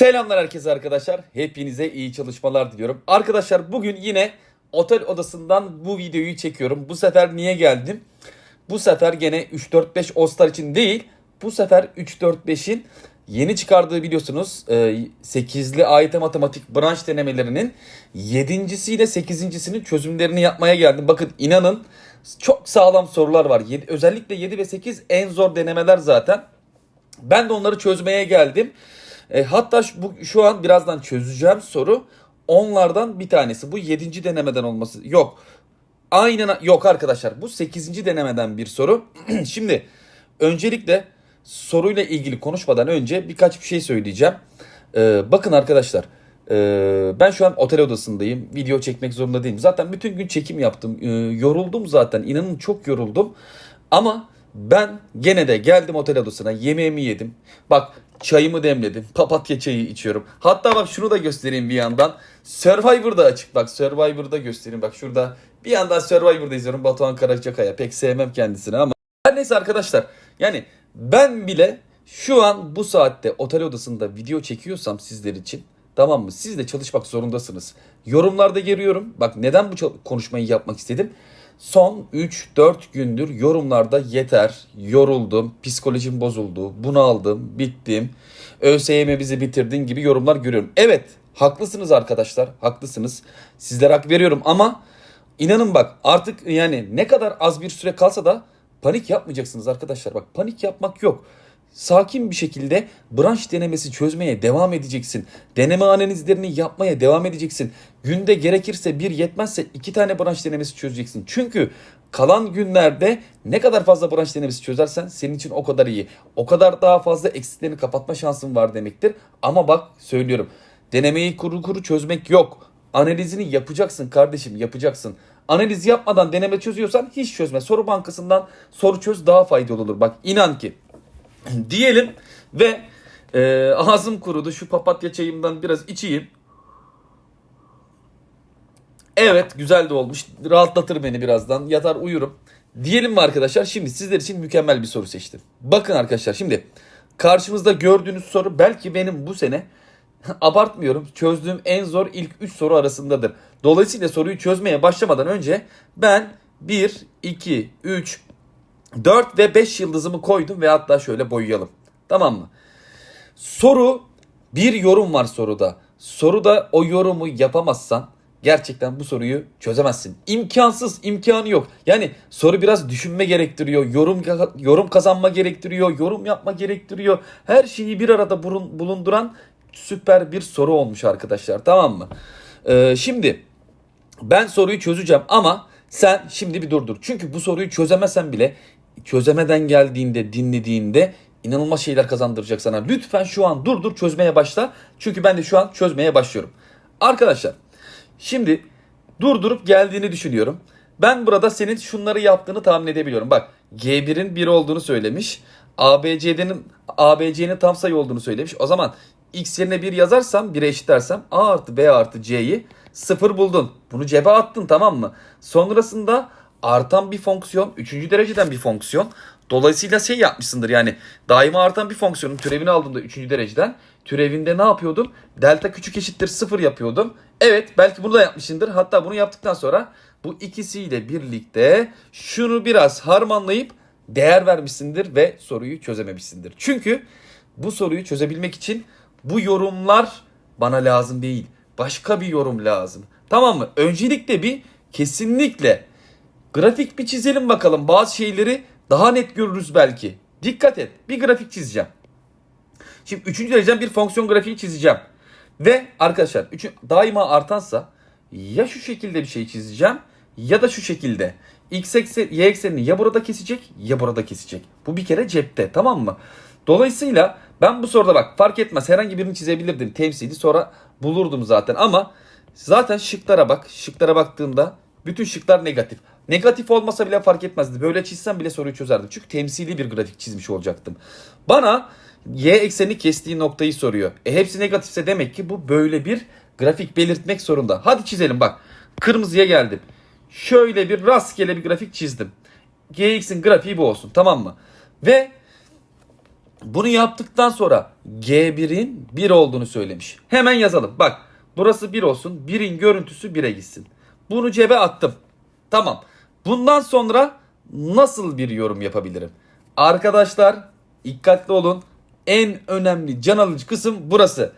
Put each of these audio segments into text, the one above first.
Selamlar herkese arkadaşlar. Hepinize iyi çalışmalar diliyorum. Arkadaşlar bugün yine otel odasından bu videoyu çekiyorum. Bu sefer niye geldim? Bu sefer gene 3-4-5 All-Star için değil. Bu sefer 3-4-5'in yeni çıkardığı biliyorsunuz 8'li AYT matematik branş denemelerinin 7.si ile 8.sinin çözümlerini yapmaya geldim. Bakın inanın çok sağlam sorular var. Özellikle 7 ve 8 en zor denemeler zaten. Ben de onları çözmeye geldim. E, hatta şu, bu, şu an birazdan çözeceğim soru onlardan bir tanesi. Bu 7. denemeden olması. Yok. Aynen yok arkadaşlar. Bu 8. denemeden bir soru. Şimdi öncelikle soruyla ilgili konuşmadan önce birkaç bir şey söyleyeceğim. E, bakın arkadaşlar. e, ben şu an otel odasındayım. Video çekmek zorunda değilim. Zaten bütün gün çekim yaptım. E, yoruldum zaten. İnanın çok yoruldum. Ama ben gene de geldim otel odasına yemeğimi yedim. Bak çayımı demledim. Papatya çayı içiyorum. Hatta bak şunu da göstereyim bir yandan. Survivor'da açık bak Survivor'da göstereyim. Bak şurada bir yandan Survivor'da izliyorum Batuhan Karacakaya. Pek sevmem kendisini ama. Her neyse arkadaşlar yani ben bile şu an bu saatte otel odasında video çekiyorsam sizler için tamam mı? Siz de çalışmak zorundasınız. Yorumlarda görüyorum. Bak neden bu konuşmayı yapmak istedim? Son 3-4 gündür yorumlarda yeter, yoruldum, psikolojim bozuldu, bunaldım, bittim, ÖSYM bizi bitirdin gibi yorumlar görüyorum. Evet, haklısınız arkadaşlar, haklısınız. Sizlere hak veriyorum ama inanın bak artık yani ne kadar az bir süre kalsa da panik yapmayacaksınız arkadaşlar. Bak panik yapmak yok. Sakin bir şekilde branş denemesi çözmeye devam edeceksin. Deneme analizlerini yapmaya devam edeceksin. Günde gerekirse bir yetmezse iki tane branş denemesi çözeceksin. Çünkü kalan günlerde ne kadar fazla branş denemesi çözersen senin için o kadar iyi. O kadar daha fazla eksiklerini kapatma şansın var demektir. Ama bak söylüyorum denemeyi kuru kuru çözmek yok. Analizini yapacaksın kardeşim yapacaksın. Analiz yapmadan deneme çözüyorsan hiç çözme. Soru bankasından soru çöz daha faydalı olur. Bak inan ki diyelim ve e, ağzım kurudu şu papatya çayımdan biraz içeyim. Evet güzel de olmuş. Rahatlatır beni birazdan. Yatar uyurum. Diyelim mi arkadaşlar şimdi sizler için mükemmel bir soru seçtim. Bakın arkadaşlar şimdi karşınızda gördüğünüz soru belki benim bu sene abartmıyorum çözdüğüm en zor ilk 3 soru arasındadır. Dolayısıyla soruyu çözmeye başlamadan önce ben 1, 2, 3, 4 ve 5 yıldızımı koydum ve hatta şöyle boyayalım. Tamam mı? Soru bir yorum var soruda. Soruda o yorumu yapamazsan gerçekten bu soruyu çözemezsin. İmkansız, imkanı yok. Yani soru biraz düşünme gerektiriyor, yorum yorum kazanma gerektiriyor, yorum yapma gerektiriyor. Her şeyi bir arada bulunduran süper bir soru olmuş arkadaşlar. Tamam mı? Ee, şimdi ben soruyu çözeceğim ama sen şimdi bir durdur. Çünkü bu soruyu çözemesen bile çözemeden geldiğinde, dinlediğinde inanılmaz şeyler kazandıracak sana. Lütfen şu an durdur çözmeye başla. Çünkü ben de şu an çözmeye başlıyorum. Arkadaşlar şimdi durdurup geldiğini düşünüyorum. Ben burada senin şunları yaptığını tahmin edebiliyorum. Bak G1'in 1 olduğunu söylemiş. ABC'nin ABC'nin tam sayı olduğunu söylemiş. O zaman x yerine 1 yazarsam 1'e eşitlersem A artı B artı C'yi 0 buldun. Bunu cebe attın tamam mı? Sonrasında artan bir fonksiyon, 3. dereceden bir fonksiyon. Dolayısıyla şey yapmışsındır yani daima artan bir fonksiyonun türevini aldığımda 3. dereceden türevinde ne yapıyordum? Delta küçük eşittir 0 yapıyordum. Evet belki bunu da yapmışsındır. Hatta bunu yaptıktan sonra bu ikisiyle birlikte şunu biraz harmanlayıp değer vermişsindir ve soruyu çözememişsindir. Çünkü bu soruyu çözebilmek için bu yorumlar bana lazım değil. Başka bir yorum lazım. Tamam mı? Öncelikle bir kesinlikle grafik bir çizelim bakalım. Bazı şeyleri daha net görürüz belki. Dikkat et. Bir grafik çizeceğim. Şimdi 3. dereceden bir fonksiyon grafiği çizeceğim. Ve arkadaşlar üçün, daima artansa ya şu şekilde bir şey çizeceğim ya da şu şekilde. X eksen, y eksenini ya burada kesecek ya burada kesecek. Bu bir kere cepte tamam mı? Dolayısıyla ben bu soruda bak fark etmez herhangi birini çizebilirdim temsili sonra bulurdum zaten ama zaten şıklara bak. Şıklara baktığımda bütün şıklar negatif. Negatif olmasa bile fark etmezdi. Böyle çizsem bile soruyu çözerdim. Çünkü temsili bir grafik çizmiş olacaktım. Bana y ekseni kestiği noktayı soruyor. E hepsi negatifse demek ki bu böyle bir grafik belirtmek zorunda. Hadi çizelim bak. Kırmızıya geldim. Şöyle bir rastgele bir grafik çizdim. Gx'in grafiği bu olsun tamam mı? Ve Bunu yaptıktan sonra G1'in 1 olduğunu söylemiş. Hemen yazalım. Bak burası 1 olsun. 1'in görüntüsü 1'e gitsin. Bunu cebe attım. Tamam. Bundan sonra nasıl bir yorum yapabilirim? Arkadaşlar dikkatli olun. En önemli can alıcı kısım burası.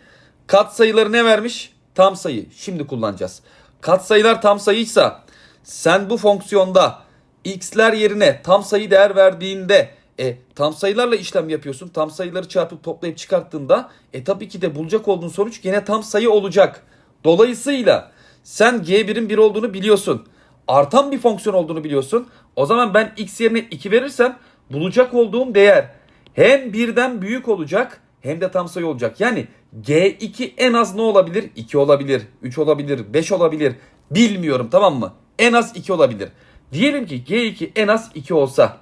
Katsayıları ne vermiş? Tam sayı. Şimdi kullanacağız. Katsayılar tam sayıysa sen bu fonksiyonda x'ler yerine tam sayı değer verdiğinde e, tam sayılarla işlem yapıyorsun. Tam sayıları çarpıp toplayıp çıkarttığında e tabii ki de bulacak olduğun sonuç gene tam sayı olacak. Dolayısıyla sen g1'in 1 olduğunu biliyorsun. Artan bir fonksiyon olduğunu biliyorsun. O zaman ben x yerine 2 verirsem bulacak olduğum değer hem birden büyük olacak hem de tam sayı olacak. Yani G2 en az ne olabilir? 2 olabilir, 3 olabilir, 5 olabilir. Bilmiyorum tamam mı? En az 2 olabilir. Diyelim ki G2 en az 2 olsa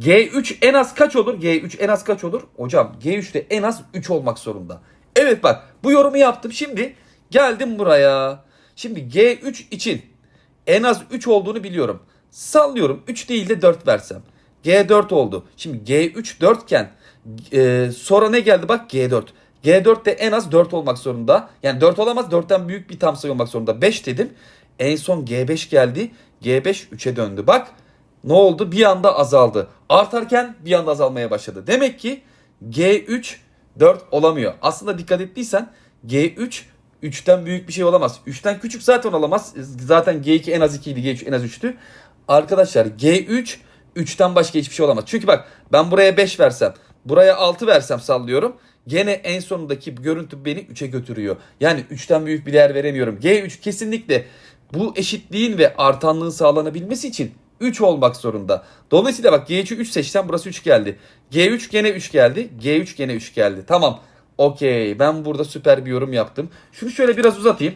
G3 en az kaç olur? G3 en az kaç olur? Hocam G3'te en az 3 olmak zorunda. Evet bak bu yorumu yaptım. Şimdi geldim buraya. Şimdi G3 için en az 3 olduğunu biliyorum. Sallıyorum 3 değil de 4 versem. G4 oldu. Şimdi G3 4 iken e, sonra ne geldi bak G4. G4 de en az 4 olmak zorunda. Yani 4 olamaz 4'ten büyük bir tam sayı olmak zorunda. 5 dedim. En son G5 geldi. G5 3'e döndü. Bak ne oldu? Bir anda azaldı. Artarken bir anda azalmaya başladı. Demek ki G3 4 olamıyor. Aslında dikkat ettiysen G3 3'ten büyük bir şey olamaz. 3'ten küçük zaten olamaz. Zaten G2 en az 2 idi. G3 en az 3'tü. Arkadaşlar G3 3'ten başka hiçbir şey olamaz. Çünkü bak ben buraya 5 versem, buraya 6 versem sallıyorum. Gene en sonundaki görüntü beni 3'e götürüyor. Yani 3'ten büyük bir değer veremiyorum. G3 kesinlikle bu eşitliğin ve artanlığın sağlanabilmesi için 3 olmak zorunda. Dolayısıyla bak G3'ü 3 seçsem burası 3 geldi. G3 gene 3 geldi. G3 gene 3 geldi. Tamam. Okey. Ben burada süper bir yorum yaptım. Şunu şöyle biraz uzatayım.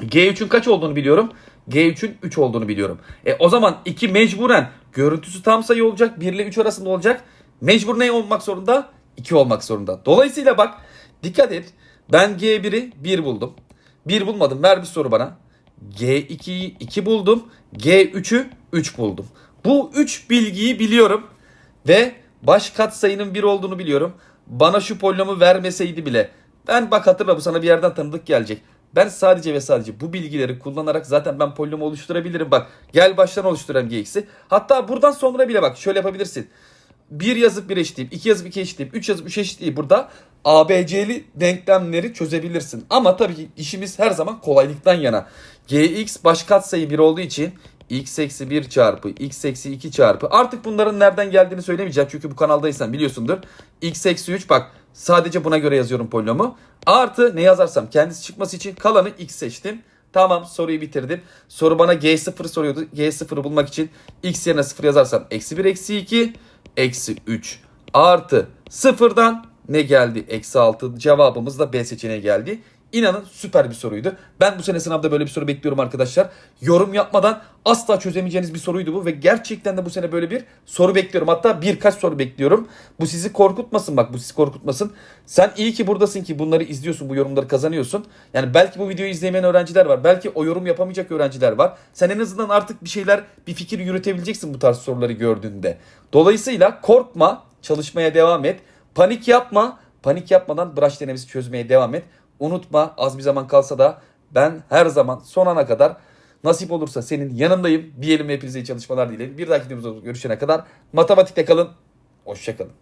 G3'ün kaç olduğunu biliyorum. G3'ün 3 olduğunu biliyorum. E o zaman 2 mecburen görüntüsü tam sayı olacak. 1 ile 3 arasında olacak. Mecbur ne olmak zorunda? 2 olmak zorunda. Dolayısıyla bak dikkat et. Ben G1'i 1 buldum. 1 bulmadım. Ver bir soru bana. G2'yi 2 buldum. G3'ü 3 buldum. Bu 3 bilgiyi biliyorum. Ve baş katsayının 1 olduğunu biliyorum. Bana şu polinomu vermeseydi bile. Ben bak hatırla bu sana bir yerden tanıdık gelecek. Ben sadece ve sadece bu bilgileri kullanarak zaten ben polinomu oluşturabilirim. Bak gel baştan oluşturayım Gx'i. Hatta buradan sonra bile bak şöyle yapabilirsin. 1 yazıp 1 eşitleyip, 2 yazıp 2 eşitleyip, 3 yazıp 3 eşitleyip burada ABC'li denklemleri çözebilirsin. Ama tabii ki işimiz her zaman kolaylıktan yana. Gx baş katsayı 1 olduğu için x eksi 1 çarpı x eksi 2 çarpı artık bunların nereden geldiğini söylemeyeceğim çünkü bu kanaldaysan biliyorsundur. x eksi 3 bak sadece buna göre yazıyorum polinomu. Artı ne yazarsam kendisi çıkması için kalanı x seçtim. Tamam soruyu bitirdim. Soru bana G0 soruyordu. G0'ı bulmak için x yerine 0 yazarsam eksi 1 eksi 2 eksi 3 artı 0'dan ne geldi? Eksi 6 cevabımız da B seçeneği geldi. İnanın süper bir soruydu. Ben bu sene sınavda böyle bir soru bekliyorum arkadaşlar. Yorum yapmadan asla çözemeyeceğiniz bir soruydu bu ve gerçekten de bu sene böyle bir soru bekliyorum. Hatta birkaç soru bekliyorum. Bu sizi korkutmasın bak bu sizi korkutmasın. Sen iyi ki buradasın ki bunları izliyorsun bu yorumları kazanıyorsun. Yani belki bu videoyu izlemeyen öğrenciler var. Belki o yorum yapamayacak öğrenciler var. Sen en azından artık bir şeyler bir fikir yürütebileceksin bu tarz soruları gördüğünde. Dolayısıyla korkma çalışmaya devam et. Panik yapma. Panik yapmadan branş denemesi çözmeye devam et. Unutma az bir zaman kalsa da ben her zaman son ana kadar nasip olursa senin yanındayım. Diyelim hepinize iyi çalışmalar dilerim. Bir dahaki videomuzda görüşene kadar matematikte kalın. Hoşçakalın.